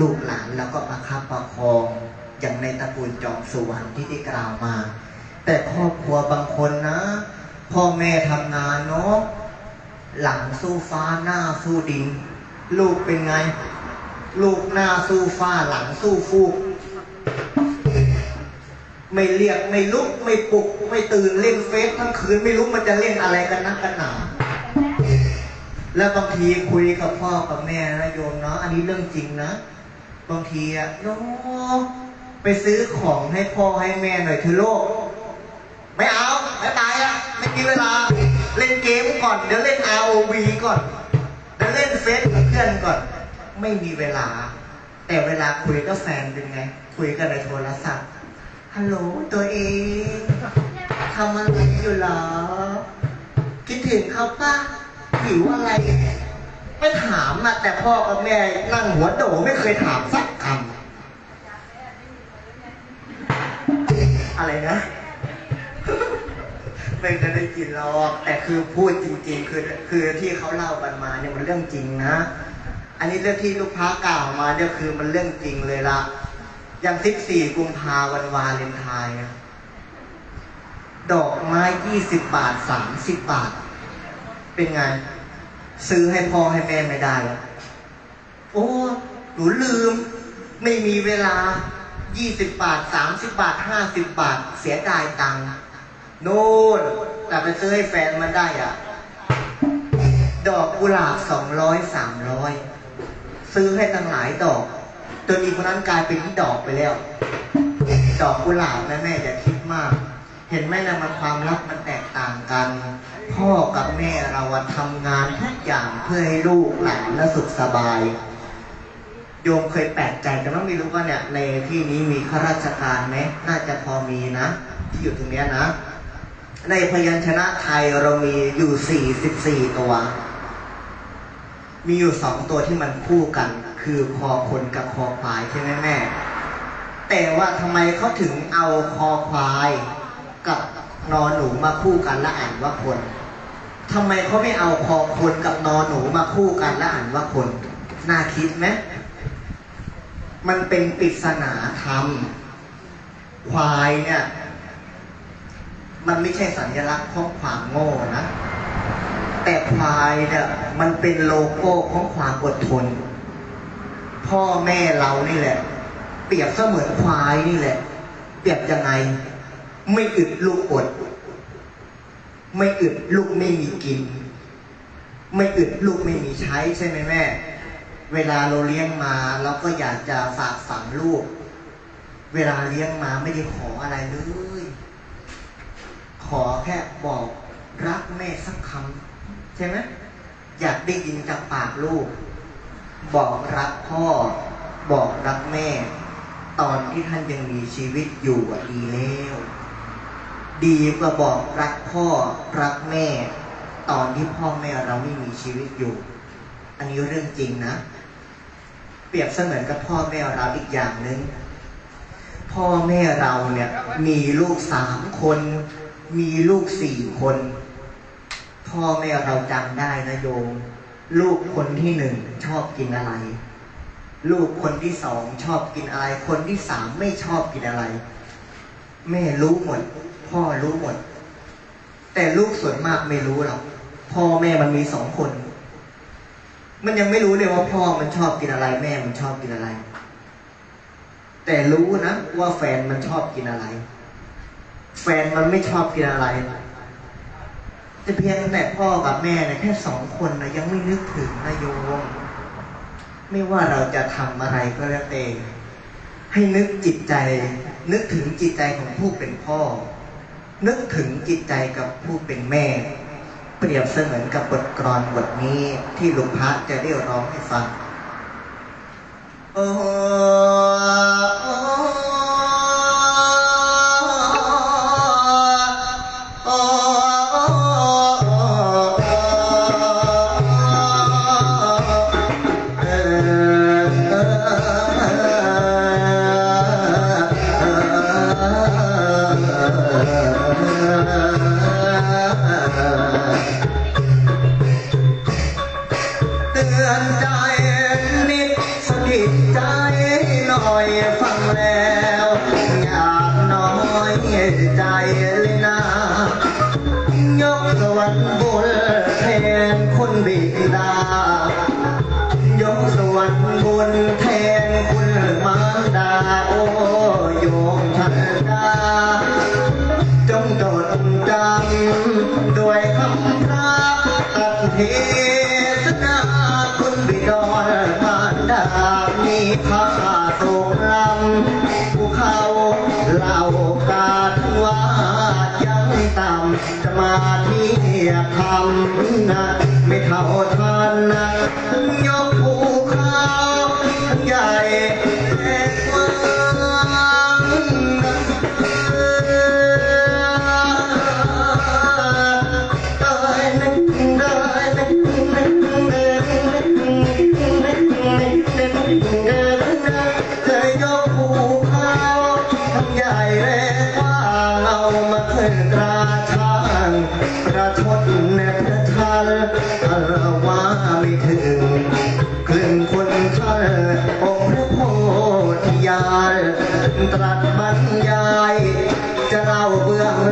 ลูกหลานแล้วก็ประคับประคอง อย่างในตระกูลจอมสุวรรณที่ได้กล่าวมา แต่ครอบครัวบางคนนะ พ่อแม่ทำงานเนาะหลังสู้ฟ้าหน้าสู้ดิน ลูกเป็นไง ลูกหน้าสู้ฟ้าหลังสู้ฟูก ไม่เรียกไม่ลุกไม่ปลุก ไม่ตื่นเล่นเฟซทั้งคืนไม่รู้มันจะเล่นอะไรกันนักกันหนาแล้วบางทีคุยกับพ่อกับแม่นะโยมเนาะอันนี้เรื่องจริงนะ บางทีอะโยมไปซื้อของให้พ่อให้แม่หน่อยเถอโลก ไม่เอา ไม่ตายอะไม่มีเวลา เล่นเกมก่อน เดี๋ยวเล่น ROV ก่อนเดี๋ยวเล่นเฟซกับเพื่อนก่อน ไม่มีเวลา แต่เวลาคุยกับแฟนเป็นไง คุยกันในโทรศัพท์ฮัลโหลตัวเองทำอะไรอยู่หรอ คิดถึงเขาปะหิวอะไร ไม่ถามอะแต่พ่อกับแม่นั่งหัวโดไม่เคยถามสักคำอะไรนะ ไม่เคยได้กินหรอกแต่คือพูดจริง ๆ คือคือที่เขาเล่ากันมาเนี่ยมันเรื่องจริงนะ อันนี้เรื่องที่ลูกพระกล่าวมาเนี่ยคือมันเรื่องจริงเลยละอย่างสิบสี่กุมภาวันวาเลนไทน์อะดอกไม้ยี่สิบบาทสามสิบบาท เป็นไง ซื้อให้พ่อให้แม่ไม่ได้ โอ้ หนูลืม ไม่มีเวลา 20 บาท 30 บาท 50 บาท เสียดายตังค์โน่นแต่ไปซื้อให้แฟนมันได้อะ ดอกกุหลาบ200 300ซื้อให้ตั้งหลายดอกจนอีคนนั้นกลายเป็นที่ดอกไปแล้ว ดอกกุหลาบนะแม่อย่าคิดมาก เห็นไหมนะมันความรักมันแตกต่างกัน พ่อกับแม่เราทำงานทุกอย่างเพื่อให้ลูกหลานและสุขสบาย โยมเคยแปลกใจกันว่าไม่รู้ว่าเนี่ยในที่นี้มีข้าราชการไหมน่าจะพอมีนะ ที่อยู่ตรงเนี้ยนะ ในพยัญชนะไทยเรามีอยู่ 44 ตัว มีอยู่สองตัวที่มันคู่กัน คือคอคนกับคอควายใช่ไหมแม่ แต่ว่าทำไมเขาถึงเอาคอควายกับนอนหนูมาคู่กันและอ่านว่าคน ทำไมเขาไม่เอาคอคนกับนอนหนูมาคู่กันและอ่านว่าคน น่าคิดไหมมันเป็นปริศนาธรรม ควายเนี่ย มันไม่ใช่สัญลักษณ์ของความโง่นะ แต่ควายเนี่ยมันเป็นโลโก้ของความอดทน พ่อแม่เรานี่แหละ เปรียบเสมือนควายนี่แหละ เปรียบยังไง ไม่อึดลูกอด ไม่อึดลูกไม่มีกิน ไม่อึดลูกไม่มีใช้ใช่ไหมแม่ เวลาเราเลี้ยงมาเราก็อยากจะฝากฝังลูก เวลาเลี้ยงมาไม่ได้ขออะไรเลย ขอแค่บอกรักแม่สักคำใช่ไหมอยากได้ยินจากปากลูก บอกรักพ่อ บอกรักแม่ ตอนที่ท่านยังมีชีวิตอยู่ดีแล้ว ดีกว่าบอกรักพ่อรักแม่ ตอนที่พ่อแม่เราไม่มีชีวิตอยู่ อันนี้เรื่องจริงนะ เปรียบเสมือนกับพ่อแม่เราอีกอย่างหนึ่งพ่อแม่เราเนี่ยมีลูกสามคน มีลูกสี่คน พ่อแม่เราจำได้นะโยม ลูกคนที่หนึ่งชอบกินอะไร ลูกคนที่สองชอบกินอะไร คนที่สามไม่ชอบกินอะไร แม่รู้หมด พ่อรู้หมด แต่ลูกส่วนมากไม่รู้หรอกพ่อแม่มันมีสองคน มันยังไม่รู้เลยว่าพ่อมันชอบกินอะไร แม่มันชอบกินอะไร แต่รู้นะว่าแฟนมันชอบกินอะไร แฟนมันไม่ชอบกินอะไรแต่เพียงแต่พ่อกับแม่นี่ยแค่สองคนนะยังไม่นึกถึงนะโยมไม่ว่าเราจะทำอะไรก็แล้วแต่ให้นึกจิตใจ นึกถึงจิตใจของผู้เป็นพ่อ นึกถึงจิตใจกับผู้เป็นแม่ เปรียบเสมือนกับบทกรอนบทนี้ที่หลวงพระจะได้ร้องให้ฟัง โอ้ ทำ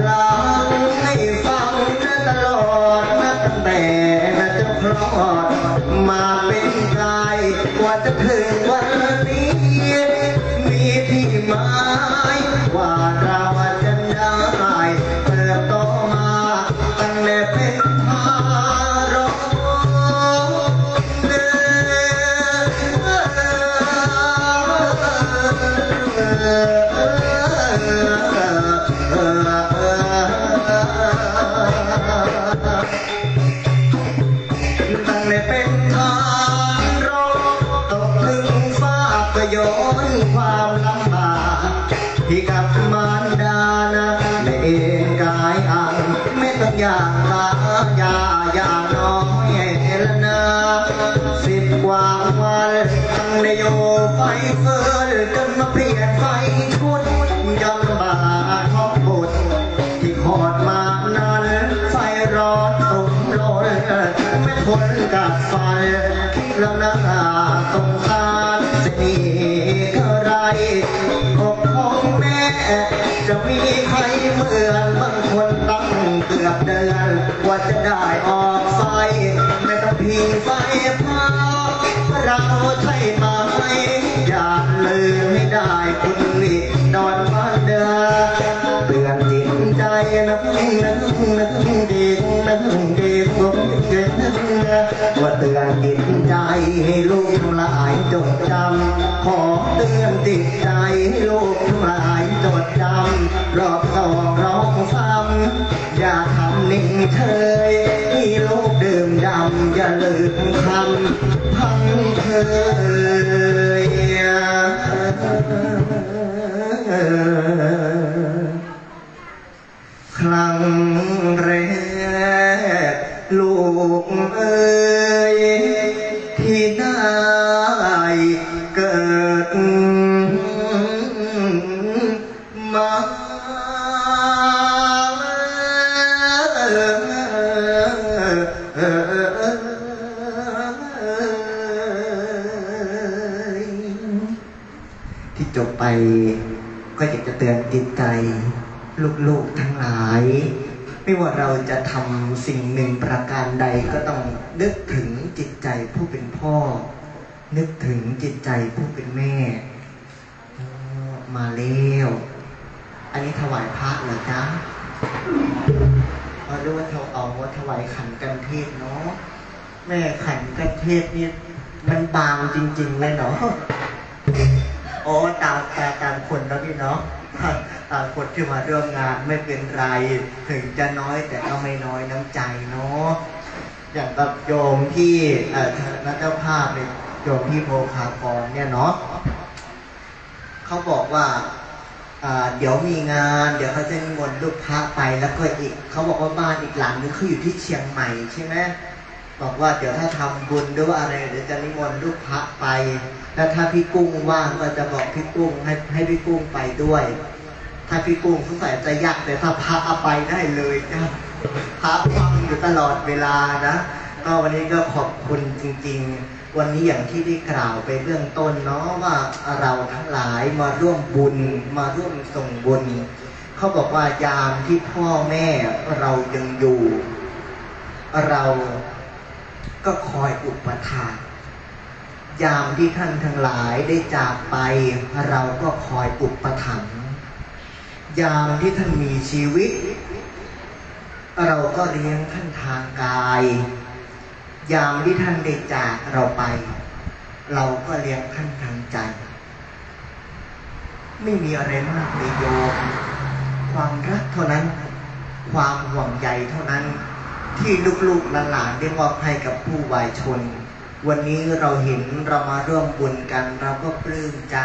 เล่าเบื้องหลังให้ฟังตลอดนับตั้งแต่จะคลอด ไฟเฟิร์จนมาเปลี่ยนไฟชุดยำบาท้องบทที่ขอดมานั้นไฟร้อนตุ่มร้อนไม่ทนกับไฟแล้วนะสงสารจะมีเท่าไรอกของแม่ จะมีใครเหมือนบางคนตั้งเกือบเดือนกว่าจะได้ออกไฟ ไม่ต้องพิงไฟเผาเราใช่ไหม เตือนจิตใจนะนะนะเด็กนะเด็กผมเด็กนว่าเตือนจิตใจให้ลูกทั้งหลายจดจำขอเตือนจิตใจให้ลูกทั้งหลายจดจำรอบสองรองซ้ำอย่าทำนิ่งเฉยให้ลูกดื่มดำอย่าลืมคำพังเคยค รั้งแรก ลูกเอ๋ยที่ได้เกิดมาที่จบไปก็อยากจะเตือนจิตใจ ลูกๆทั้งหลาย ไม่ว่าเราจะทำสิ่งหนึ่งประการใดก็ต้องนึกถึงจิตใจผู้เป็นพ่อ นึกถึงจิตใจผู้เป็นแม่ มาแล้วอันนี้ถวายพระเหรอจ๊ะเอาเรียกว่าเขาเอาว่าถวายขันกันเทศเนาะแม่ขันกันเทศนี่มันบางจริง ๆ เลยเนาะโอ้ตามแต่ตามคนแล้วพี่เนาะ คนที่มาร่วมงานไม่เป็นไร ถึงจะน้อยแต่ก็ไม่น้อยน้ำใจเนาะอย่างกับโยมที่เอ่นักเจ้าภาพเนี่ยโยมที่โพคากรเนี่ยเนาะเขาบอกว่าเดี๋ยวมีงาน เดี๋ยวเขาจะนิมนลูกพระไปแล้วก็อีกเขาบอกว่าบ้านอีกหลังนึงเขาอยู่ที่เชียงใหม่ใช่ไหมบอกว่าเดี๋ยวถ้าทำบุญหรือว่าอะไรเดี๋ยวจะนิมนต์ลูกพระไป แล้วถ้าพี่กุ้งว่างก็จะบอกพี่กุ้งให้ให้พี่กุ้งไปด้วย ถ้าพี่กุ้งสงสัยจะยากแต่ถ้าพระเอาไปได้เลยนะพระฟังอยู่ตลอดเวลานะก็วันนี้ก็ขอบคุณจริง ๆ วันนี้อย่างที่ได้กล่าวไปเบื้องต้นเนาะว่าเราทั้งหลายมาร่วมบุญมาร่วมส่งบุญเขาบอกว่ายามที่พ่อแม่เรายังอยู่ เราก็คอยอุปถากยามที่ท่านทั้งหลายได้จากไป เราก็คอยอุปถัมภ์ ยามที่ท่านมีชีวิต เราก็เลี้ยงท่านทางกาย ยามที่ท่านได้จากเราไป เราก็เลี้ยงท่านทางใจ ไม่มีอะไรมากเลยโยมความรักเท่านั้น ความห่วงใยเท่านั้น ที่ลูกๆหลานๆได้มอบให้กับผู้วายชน วันนี้เราเห็นเรามาร่วมบุญกัน เราก็ปลื้มใจ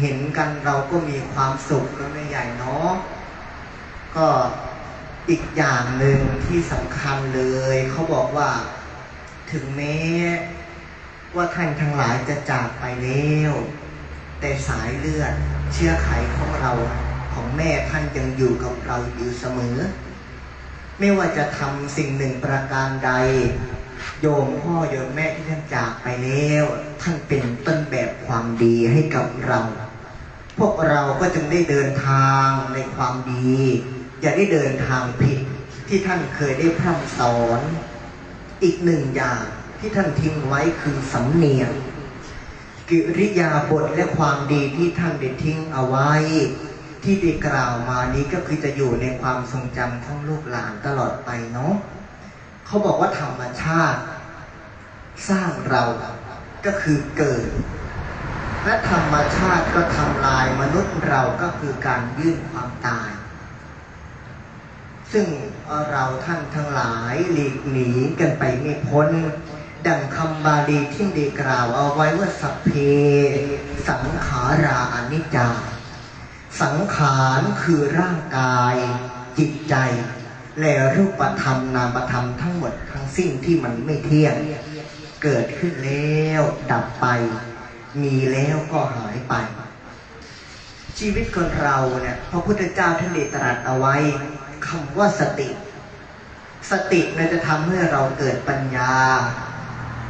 เห็นกันเราก็มีความสุขแล้วไม่ใหญ่เนาะก็อีกอย่างหนึ่งที่สำคัญเลย เขาบอกว่า ถึงแม้ว่าท่านทั้งหลายจะจากไปแล้วแต่สายเลือดเชื้อไขของเราของแม่ท่านยังอยู่กับเราอยู่เสมอ ไม่ว่าจะทำสิ่งหนึ่งประการใด โยมพ่อโยมแม่ที่ท่านจากไปแล้ว ท่านเป็นต้นแบบความดีให้กับเรา พวกเราก็จึงได้เดินทางในความดี อย่าได้เดินทางผิดที่ท่านเคยได้พร่ำสอน อีกหนึ่งอย่างที่ท่านทิ้งไว้คือสำเนียง กิริยาบทและความดีที่ท่านได้ทิ้งเอาไว้ ที่ได้กล่าวมานี้ก็คือจะอยู่ในความทรงจำของลูกหลานตลอดไปเนาะเขาบอกว่าธรรมชาติ สร้างเรา ก็คือเกิด และธรรมชาติก็ทำลายมนุษย์เราก็คือการยื่นความตาย ซึ่งเราท่านทั้งหลายหลีกหนีกันไปไม่พ้น ดังคำบาลีที่ได้กล่าวเอาไว้ว่าสัพเพ สังขาราอนิจจา สังขารคือร่างกายจิตใจ และรูปธรรมนามธรรมทั้งหมดทั้งสิ้นที่มันไม่เที่ยง เกิดขึ้นแล้ว ดับไป มีแล้วก็หายไป ชีวิตคนเราเนี่ยพระพุทธเจ้าท่านได้ตรัสเอาไว้คำว่าสติ สติเนี่ยจะทำให้เราเกิดปัญญา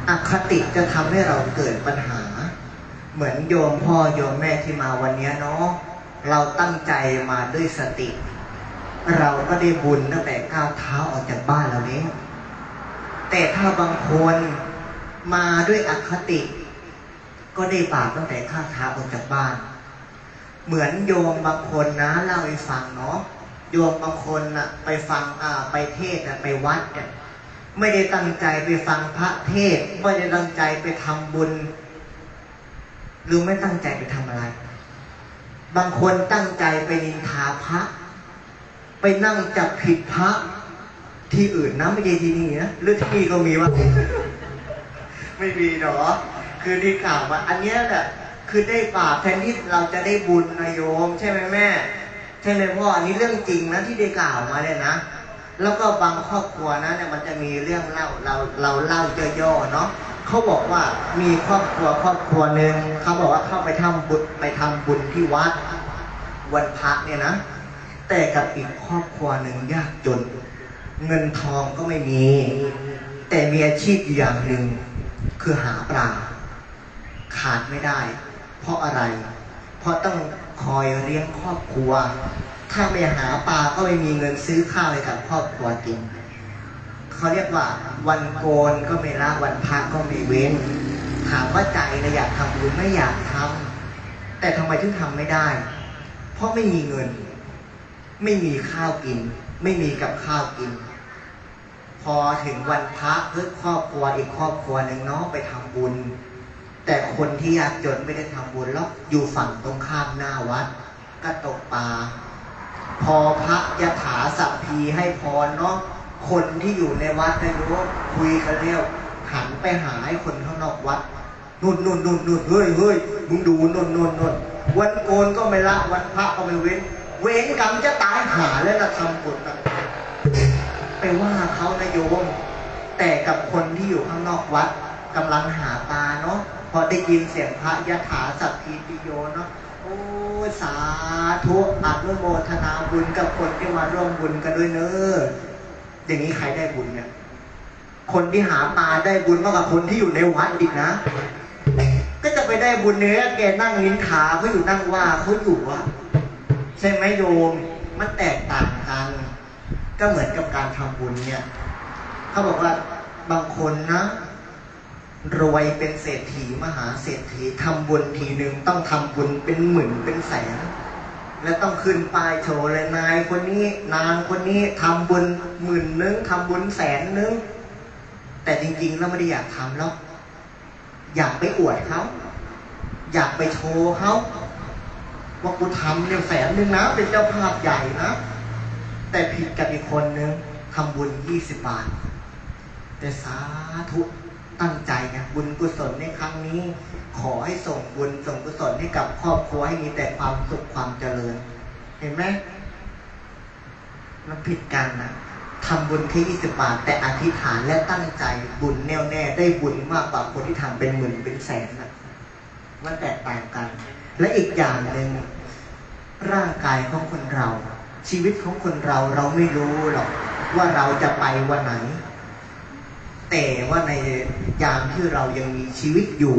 อคติจะทำให้เราเกิดปัญหา เหมือนโยมพ่อโยมแม่ที่มาวันนี้เนาะเราตั้งใจมาด้วยสติ เราก็ได้บุญตั้งแต่ก้าวเท้าออกจากบ้านเราเนี้แต่ถ้าบางคน มาด้วยอคติ ก็ได้บาปตั้งแต่ข้าวเท้าออกจากบ้าน เหมือนโยมบางคนนะเล่าให้ฟังเนาะโยมบางคนน่ะไปฟังอ่าไปเทศน่ะไปวัดเนี่ยไม่ได้ตั้งใจไปฟังพระเทศไม่ได้ตั้งใจไปทำบุญ หรือไม่ตั้งใจไปทำอะไร บางคนตั้งใจไปนินทาพระ ไปนั่งจับผิดพระที่อื่นนะไม่ใช่ที่นี่นะหรือที่นี่ก็มีวะ ไม่มีหรอ คือที่กล่าวมาอันเนี้ยแหละคือได้บาปแทนที่เราจะได้บุญนะโยม ใช่ไหมแม่ ใช่ไหมพ่ออันนี้เรื่องจริงนะที่ได้กล่าวมาเนี่ยนะแล้วก็บางครอบครัวนะเนี่ยมันจะมีเรื่องเล่าเราเราเล่าย่อๆเนาะเขาบอกว่ามีครอบครัวครอบครัวหนึ่งเขาบอกว่าเข้าไปทำบุญไปทำบุญที่วัดวันพระเนี่ยนะ แต่กับอีกครอบครัวหนึ่งยากจน เงินทองก็ไม่มี แต่มีอาชีพอย่างหนึ่ง คือหาปลา ขาดไม่ได้ เพราะอะไร เพราะต้องคอยเลี้ยงครอบครัว ถ้าไม่หาปลาก็ไม่มีเงินซื้อข้าวให้กับครอบครัวกินเขาเรียกว่า วันโกนก็ไม่ละวันพระก็ไม่เว้น ถามว่าใจนะอยากทำบุญไม่อยากทำแต่ทำไมถึงทำไม่ได้ เพราะไม่มีเงิน ไม่มีข้าวกิน ไม่มีกับข้าวกิน พอถึงวันพระเพื่อครอบครัวอีกครอบครัวหนึ่งเนาะไปทำบุญ แต่คนที่ยากจนไม่ได้ทำบุญแล้วอยู่ฝั่งตรงข้ามหน้าวัด ก็ตกปลาพอพระยะถาสัพพีให้พรเนาะคนที่อยู่ในวัดได้รู้คุยกันเรียวหันไปหาไอ้คนข้างนอกวัดนุ่นนุ่นนุ่นนุ่นเฮ้ยเฮ้ยมึงดูนุ่นนุ่นนุ่นวันโกนก็ไม่ละวันพระก็ไม่เว้น เว้นกรรมจะตายหาแล้วนะทำบุญนะ ไปว่าเขานะโยม แต่กับคนที่อยู่ข้างนอกวัดกำลังหาปลาเนาะพอได้ยินเสียงพระยะถาสัพพีติโยเนาะโอ้สาธุอนุโมทนาบุญกับคนที่มาร่วมบุญกันด้วยเนอะอย่างนี้ใครได้บุญเนี่ยคนที่หาปลาได้บุญมากกว่าคนที่อยู่ในวัดอีกนะ ก็จะไปได้บุญเนื้อแกนั่งนิ้นทาเขาอยู่นั่งว่าเขาอยู่อะใช่ไหมโยม มันแตกต่างกัน ก็เหมือนกับการทำบุญเนี่ยเขาบอกว่าบางคนนะ รวยเป็นเศรษฐีมหาเศรษฐีทำบุญทีหนึ่งต้องทำบุญเป็นหมื่นเป็นแสน และต้องขึ้นป้ายโชว์เลยนายคนนี้นางคนนี้ทำบุญหมื่นนึงทำบุญแสนนึงแต่จริงๆแล้วไม่ได้อยากทำแล้วอยากไปอวดเขาอยากไปโชว์เขาว่ากูทำเนี่ยแสนนึงนะ เป็นเจ้าภาพใหญ่นะ แต่ผิดกับอีกคนนึงทำบุญยี่สิบบาท แต่สาธุตั้งใจไงบุญกุศลในครั้งนี้ ขอให้ส่งบุญส่งกุศลให้กับครอบครัวให้มีแต่ความสุขความเจริญ เห็นไหมมันผิดกันนะทำบุญแค่ยี่สิบบาท แต่อธิษฐานและตั้งใจบุญแน่วแน่ได้บุญมากกว่าคนที่ทำเป็นหมื่นเป็นแสนนะมันแตกต่างกัน และอีกอย่างหนึ่งร่างกายของคนเรา ชีวิตของคนเราเราไม่รู้หรอกว่าเราจะไปวันไหน แต่ว่าในยามที่เรายังมีชีวิตอยู่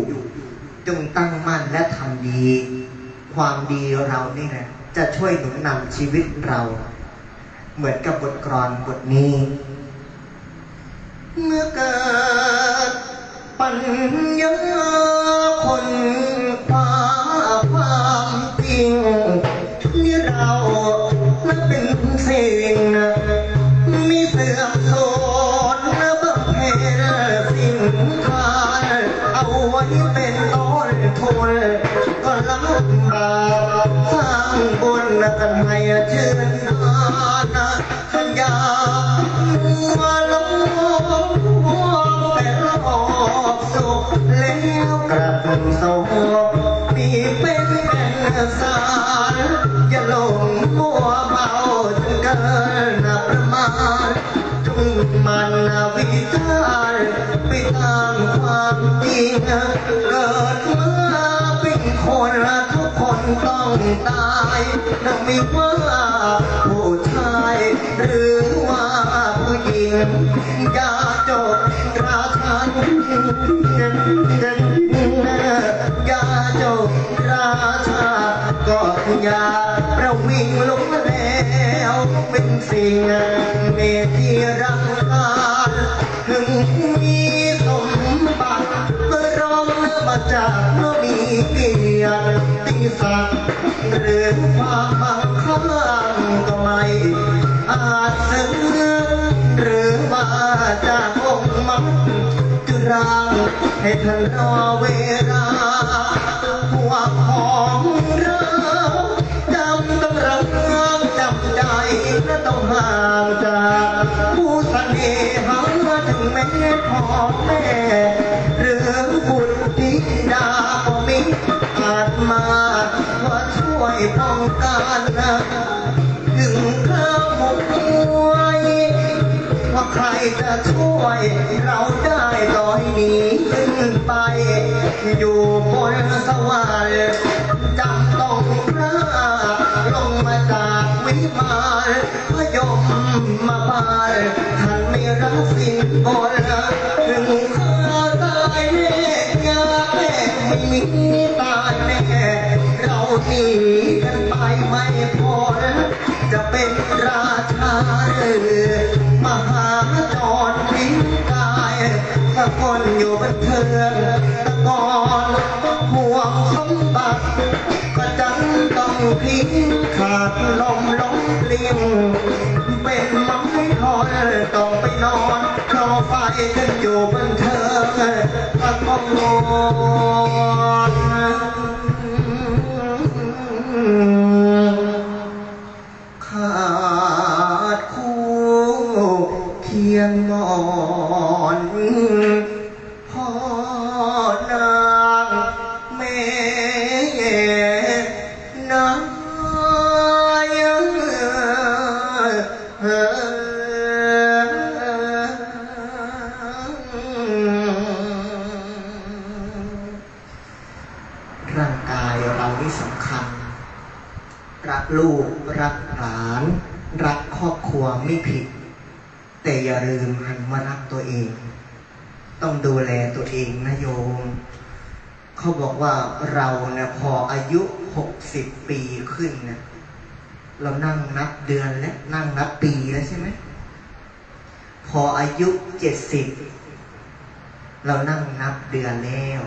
จงตั้งมั่นและทำดี ความดีเรานี่แหละจะช่วยหนุนนำชีวิตเรา เหมือนกับบทกลอนบทนี้ เมื่อเกิดปัญญาคนคว้าความจริง บุญกันให้ชื่นานอยากมาลงแต่รอบสุขแล้วกลับโศกมีเป็นเป็นสารอย่าลงมัวเมาจนเกินประมาณจงมันวิจารไปตามความจริงเกิดมาเป็นคนทุกคน ต้องตายนั่นไม่ว่าผู้ชายหรือว่าผู้หญิงอย่าจบราชันอย่าจบราชาก็อย่าประวิงลงแล้วเป็นสิ่ง ติศักหรือความมั่งคั่งก็ไม่อาจซึ้งหรือมาจากองค์มังจุรางให้ท่านรอเวลาหัวของเราจำต้องรังจำใจและต้องห่างจากผู้เสน่หาถึงแม้พอ จะช่วยเราได้ต่อยหนีขึ้นไป อยู่บนสวรรค์จำต้องพระลงมาจากวิมานพยมมาบานท่านไม่รักสิ่งบนถึงข้าตายแน่ยาแน่ไม่มีตายแน่เราหนีกันไปไม่พ้น จะเป็นราชาหรือมหาจรทิ้งกายถ้าคนอยู่บนเทิงตะกอนห่วงสมบัติก็จังต้องทิ้งขาดลมล้มเปลี่ยงเป็นไม้ทอนต้องไปนอนรอไฟกันอยู่บนเทิงตะกอน ต้องดูแลตัวเองนะโยม เขาบอกว่าเราเนี่ยพออายุหกสิบปีขึ้นเนี่ยเรานั่งนับเดือนและนั่งนับปีแล้วใช่ไหม พออายุเจ็ดสิบเรานั่งนับเดือนแล้ว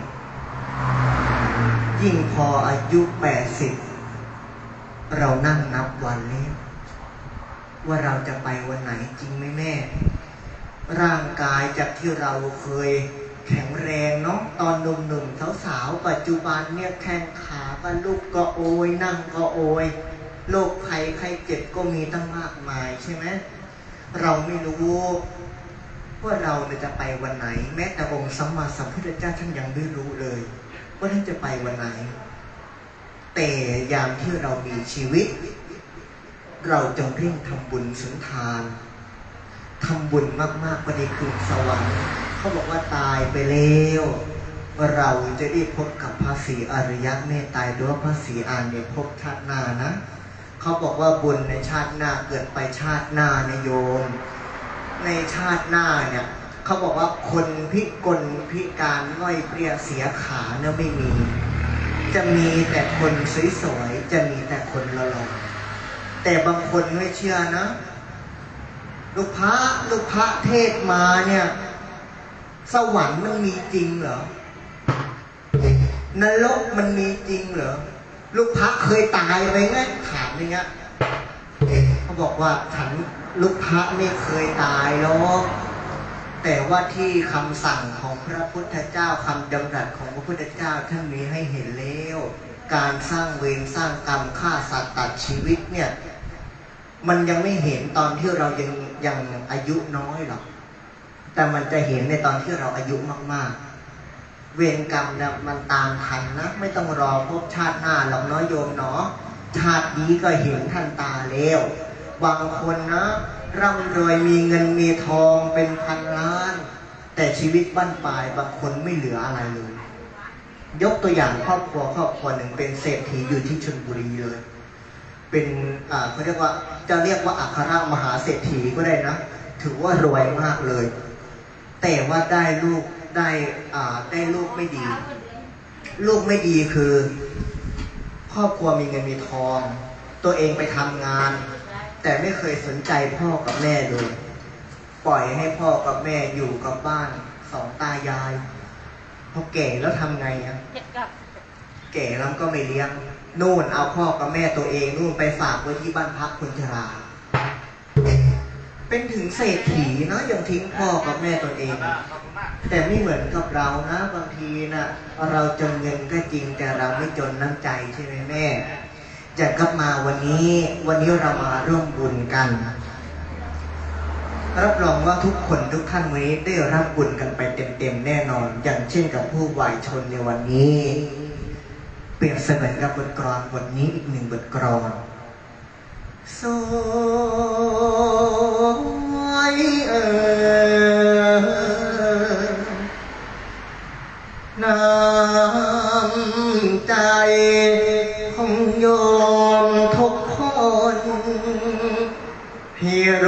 ยิ่งพออายุแปดสิบเรานั่งนับวันแล้ว ว่าเราจะไปวันไหนจริงไหมแม่ ร่างกายจากที่เราเคยแข็งแรงเนาะตอนหนุ่มๆสาวๆปัจจุบันเนี่ยแข้งขาก็ลุกก็โอยนั่งก็โอยโรคภัยไข้เจ็บก็มีตั้งมากมายใช่ไหมเราไม่รู้ว่าเราจะไปวันไหน แม้แต่องค์สัมมาสัมพุทธเจ้าท่านยังไม่รู้เลย ว่าท่านจะไปวันไหน แต่ยามที่เรามีชีวิต เราจงเร่งทำบุญสุนทาน ทำบุญมากๆก็ได้คืนสวรรค์เขาบอกว่าตายไปแล้วเราจะได้พบกับพระศรีอริยะเมตตาด้วยพระศรีอานในภพชาติหน้านะเขาบอกว่าบุญในชาติหน้าเกิดไปชาติหน้าในโยม ในชาติหน้าเนี่ยเขาบอกว่าคนพิกลพิการง่อยเปรียเสียขาเนี่ยไม่มี จะมีแต่คนสวยๆจะมีแต่คนหล่อๆแต่บางคนไม่เชื่อนะ ลูกพระลูกพระเทศมาเนี่ย สวรรค์มันมีจริงเหรอนรกมันมีจริงเหรอลูกพระเคยตายไปไงถามอย่างเงี้ยเขาบอกว่าฉันลูกพระไม่เคยตายหรอกแต่ว่าที่คำสั่งของพระพุทธเจ้าคำดำรัสของพระพุทธเจ้าท่านมีให้เห็นแล้ว การสร้างเวรสร้างกรรมฆ่าสัตว์ตัดชีวิตเนี่ย มันยังไม่เห็นตอนที่เรายังยังอายุน้อยหรอก แต่มันจะเห็นในตอนที่เราอายุมาก ๆ เวรกรรมเนี่ยมันตามทันนะ ไม่ต้องรอพบชาติหน้าหรอกเน้อยโยมเนาะ ชาตินี้ก็เห็นท่านตาแล้ว บางคนนะร่ำรวยมีเงินมีทองเป็นพันล้าน แต่ชีวิตบ้านปลายบางคนไม่เหลืออะไรเลย ยกตัวอย่างครอบครัวครอบครัวหนึ่งเป็นเศรษฐีอยู่ที่ชลบุรีเลย เป็นอ่าเขาเรียกว่าจะเรียกว่าอัครมหาเศรษฐีก็ได้นะ ถือว่ารวยมากเลย แต่ว่าได้ลูกได้อ่าได้ลูกไม่ดี ลูกไม่ดีคือ ครอบครัวมีเงินมีทอง ตัวเองไปทำงาน แต่ไม่เคยสนใจพ่อกับแม่เลย ปล่อยให้พ่อกับแม่อยู่กับบ้านสองตายายพอแก่แล้วทำไงอะ แก่แล้วก็ไม่เลี้ยง นู่นเอาพ่อกับแม่ตัวเองนู่นไปฝากไว้ที่บ้านพักคนชรา เป็นถึงเศรษฐีนะยังทิ้งพ่อกับแม่ตัวเอง แต่ไม่เหมือนกับเรานะบางทีนะเราจนเงินก็จริงแต่เราไม่จนน้ำใจใช่ไหมแม่จะกลับมาวันนี้วันนี้เรามาร่วมบุญกันรับรองว่าทุกคนทุกท่านวันนี้ได้รับบุญกันไปเต็มๆแน่นอน อย่างเช่นกับผู้วายชนในวันนี้ เปรียบเสมือนกับบทกลอนบทนี้อีกหนึ่งบทกลอนสวยเอ่ยน้ำใจของโยมทุกคนพี่ร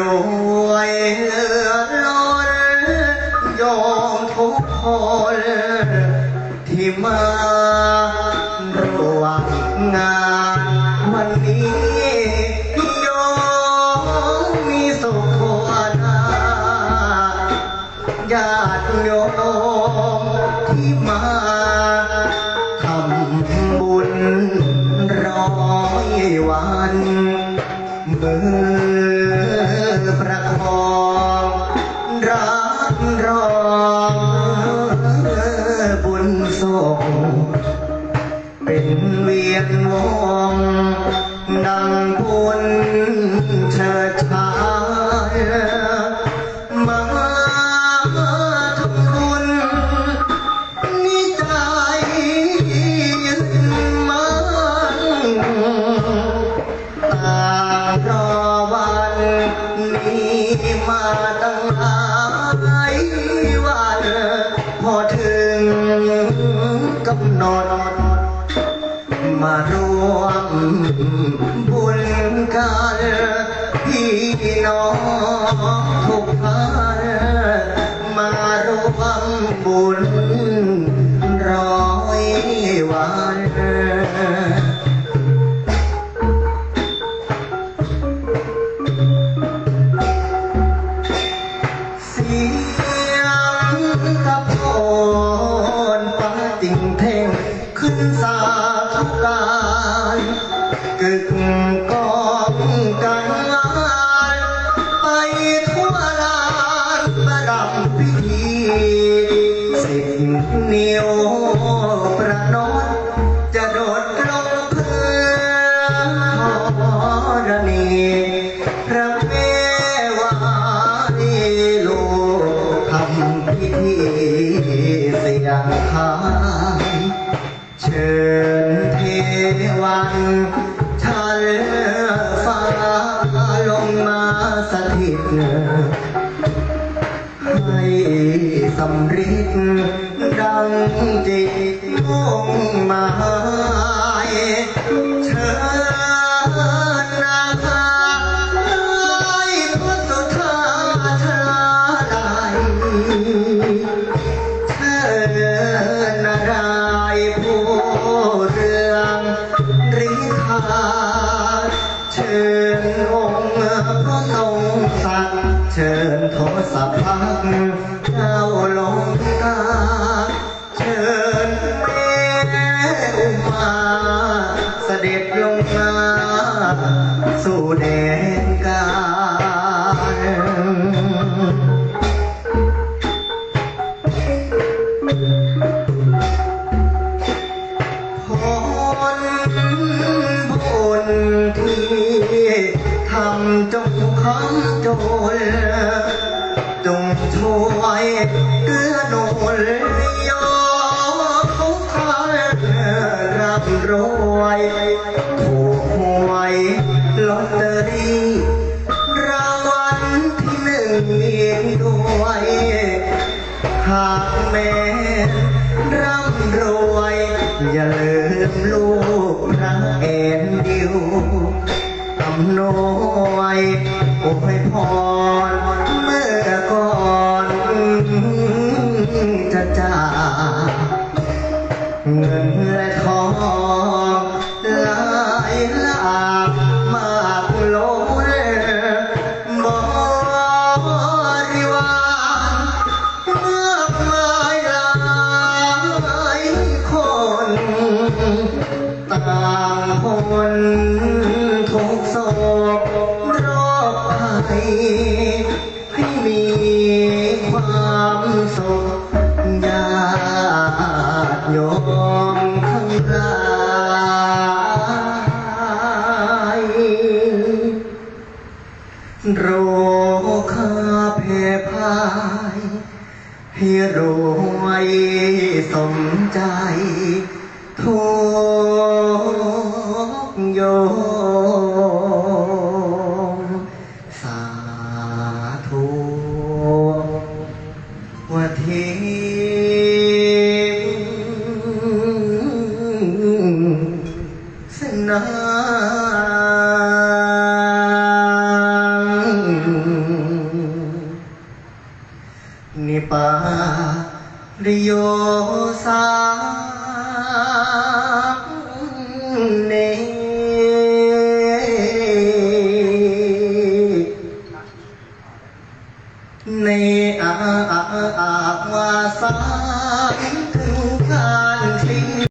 ธีสิ ดังจิตมุ่งหมายเชิญนาคาให้พุทธทาชลาไลเชิญนารายผู้เรืองฤทธาเชิญองค์พระทรงศักเชิญโทสะพักเจ้าลงาเชิญแม่อุมา เสด็จลงมาสู่แดน แม่ร่ำรวย อย่าลืมลูกรักแอนดิวตำนวยอวยพร เมื่อก่อนจะจาเงินและ โรคาเพพายให้รวยสมใจ え?